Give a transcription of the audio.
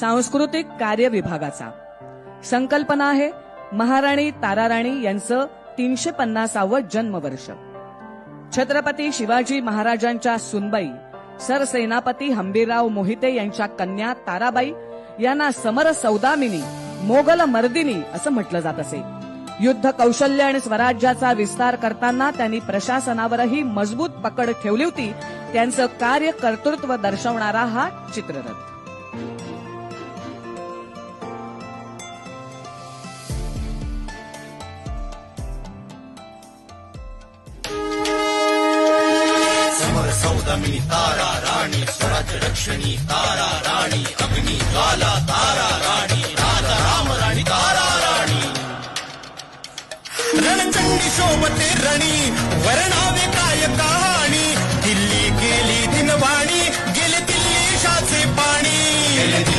सांस्कृतिक कार्य विभागाचा. संकल्पना आहे महाराणी ताराराणी यांचं तीनशे पन्नासावं जन्मवर्ष. छत्रपती शिवाजी महाराजांच्या सुनबाई सरसेनापती हंबीरराव मोहिते यांच्या कन्या ताराबाई यांना समर सौदामिनी मोगल मर्दिनी असं म्हटलं जात असे. युद्ध कौशल्य आणि स्वराज्याचा विस्तार करताना त्यांनी प्रशासनावरही मजबूत पकड ठेवली होती त्यांचं कार्य कर्तृत्व दर्शवणारा हा चित्ररथ. सौदमिनी तारा राणी स्वराज्य रक्षणी तारा राणी अग्नी ज्वाला तारा राणी राजा राम राणी तारा राणी. रणचंडी शोभते रणी वर्णावे काय कहाणी दिल्ली गेली दिनवाणी गेले दिल्ली शाचे पाणी.